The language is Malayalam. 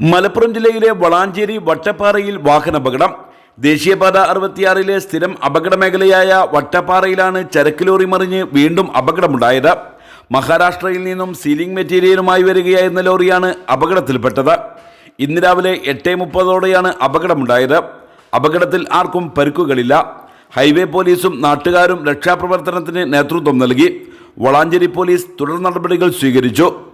മലപ്പുറം ജില്ലയിലെ വളാഞ്ചേരി വട്ടപ്പാറയിൽ വാഹനാപകടം. ദേശീയപാത അറുപത്തിയാറിലെ സ്ഥിരം അപകട മേഖലയായ വട്ടപ്പാറയിലാണ് ചരക്ക് ലോറി മറിഞ്ഞ് വീണ്ടും അപകടമുണ്ടായത്. മഹാരാഷ്ട്രയിൽ നിന്നും സീലിംഗ് മെറ്റീരിയലുമായി വരികയായിരുന്ന ലോറിയാണ് അപകടത്തിൽപ്പെട്ടത്. ഇന്ന് രാവിലെ എട്ട് മുപ്പതോടെയാണ് അപകടമുണ്ടായത്. അപകടത്തിൽ ആർക്കും പരുക്കുകളില്ല. ഹൈവേ പോലീസും നാട്ടുകാരും രക്ഷാപ്രവർത്തനത്തിന് നേതൃത്വം നൽകി. വളാഞ്ചേരി പോലീസ് തുടർ നടപടികൾ സ്വീകരിച്ചു.